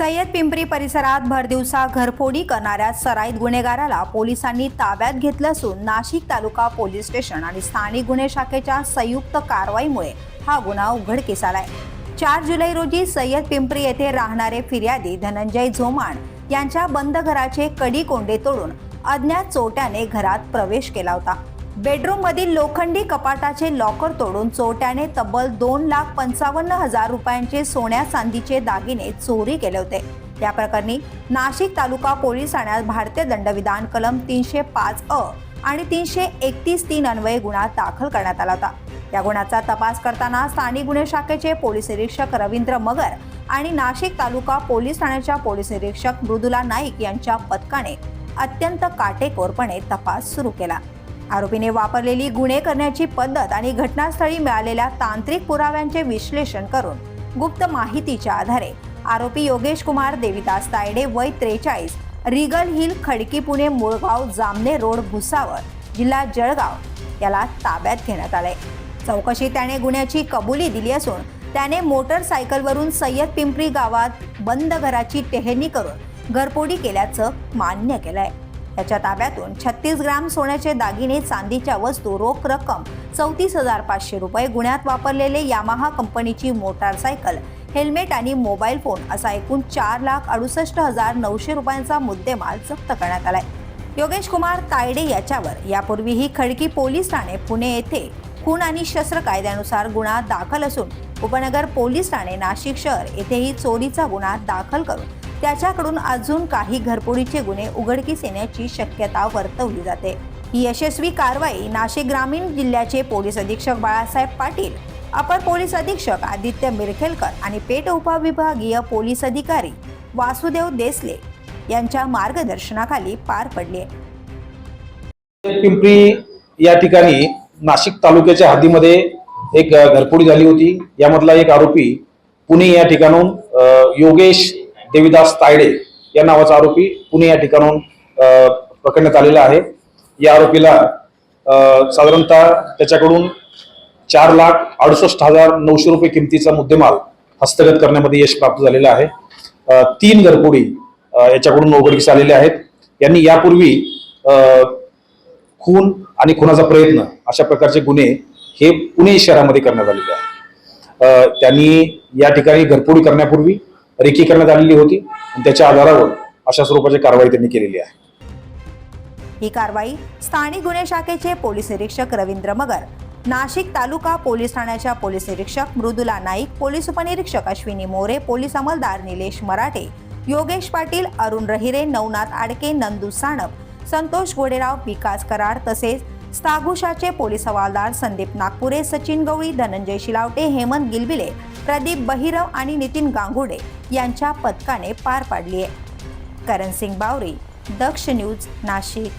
सय्यद पिंपरी परिसरात भरदिवसा घरफोडी करणाऱ्या सराईत गुन्हेगाराला पोलिसांनी ताब्यात घेतलं असून नाशिक तालुका पोलीस स्टेशन आणि स्थानिक गुन्हे शाखेच्या संयुक्त कारवाईमुळे हा गुन्हा उघडकीस आलाय. चार जुलै रोजी सय्यद पिंपरी येथे राहणारे फिर्यादी धनंजय झोमाण यांच्या बंद घराचे कडी कोंडे तोडून अज्ञात चोट्याने घरात प्रवेश केला होता. बेडरूममधील लोखंडी कपाटाचे लॉकर तोडून चोरट्याने तब्बल दोन लाख पंचावन्न हजार रुपयांचे सोन्या चांदीचे दागिने चोरी केले होते. या प्रकरणी नाशिक तालुका पोलीस ठाण्यात भारतीय दंडविधान कलम तीनशे पाच अ आणि तीनशे एकतीस तीन अन्वये गुन्हा दाखल करण्यात आला होता. या गुन्ह्याचा तपास करताना स्थानिक गुन्हे शाखेचे पोलीस निरीक्षक रवींद्र मगर आणि नाशिक तालुका पोलीस ठाण्याच्या पोलीस निरीक्षक मृदुला नाईक यांच्या पथकाने अत्यंत काटेकोरपणे तपास सुरू केला. आरोपीने वापरलेली गुन्हे करण्याची पद्धत आणि घटनास्थळी मिळालेल्या तांत्रिक पुराव्यांचे विश्लेषण करून गुप्त माहितीच्या आधारे आरोपी योगेश कुमार देविदास तायडे वय त्रेचाळीस रिगल हिल खडकी पुणे मुळगाव जामने रोड भुसावळ जिल्हा जळगाव याला ताब्यात घेण्यात आलंय. चौकशी त्याने गुन्ह्याची कबुली दिली असून त्याने मोटरसायकलवरून सय्यद पिंपरी गावात बंद घराची टेहळणी करून घरपोडी केल्याचं मान्य केलंय. त्याच्या ताब्यातून छत्तीस ग्राम सोन्याचे दागिने चांदीच्या वस्तू रोख रक्कम चौतीस हजार पाचशे रुपये गुन्ह्यात वापरलेले यामाहा कंपनीची मोटारसायकल हेल्मेट आणि मोबाईल फोन असा एकूण चार लाख अडुसष्ट हजार नऊशे रुपयांचा मुद्देमाल जप्त करण्यात आलाय. योगेश कुमार तायडे याच्यावर यापूर्वीही खडकी पोलीस ठाणे पुणे येथे खून आणि शस्त्र कायद्यानुसार गुन्हा दाखल असून उपनगर पोलीस ठाणे नाशिक शहर येथेही चोरीचा गुन्हा दाखल करून त्याच्याकडून अजून काही घरपोडीचे गुन्हे उघडकीस येण्याची शक्यता वर्तवली जाते. ही यशस्वी कारवाई नाशिक ग्रामीण जिल्ह्याचे पोलीस अधीक्षक बाळासाहेब पाटील अपर पोलीस अधीक्षक आदित्य मिरखेलकर आणि पेट उपविभागीय पोलीस अधिकारी वासुदेव देसले यांच्या मार्गदर्शनाखाली पार पडले. पिंपरी या ठिकाणी नाशिक तालुक्याच्या हद्दीमध्ये एक घरपोडी झाली होती. यामधला एक आरोपी पुणे या ठिकाणून योगेश देविदास तायडे या नावाचा आरोपी पुणे या ठिकाणून पकडण्यात आलेला आहे. या आरोपीला साधारणतः त्याच्याकडून चार लाख अडुसष्ट हजार नऊशे रुपये किमतीचा मुद्देमाल हस्तगत करण्यामध्ये यश प्राप्त झालेलं आहे. तीन घरपोडी याच्याकडून उघडकीस आलेले आहेत. यांनी यापूर्वी खून आणि खुनाचा प्रयत्न अशा प्रकारचे गुन्हे हे पुणे शहरामध्ये करण्यात आलेले आहेत. त्यांनी या ठिकाणी घरपोडी करण्यापूर्वी रेखी करण्यात आलेली होती आणि त्याच्या आधारावर अशा स्वरूपाची कारवाई त्यांनी केलेली आहे. ही कारवाई स्थानिक गुन्हे शाखेचे पोलीस निरीक्षक रवींद्र मगर नाशिक तालुका पोलीस ठाण्याच्या पोलीस निरीक्षक मृदुला नाईक पोलीस उपनिरीक्षक अश्विनी मोरे पोलीस अंमलदार निलेश मराठे योगेश पाटील अरुण रहिरे नवनाथ आडके नंदू साणप संतोष गोडेराव विकास कराड तसेच स्थागुशाचे पोलीस हवालदार संदीप नागपुरे सचिन गवळी धनंजय शिलावटे हेमंत गिलबिले प्रदीप बहिरव आणि नितीन गांगुडे यांच्या पथकाने पार पाडली आहे. करण सिंग बावरी दक्ष न्यूज नाशिक.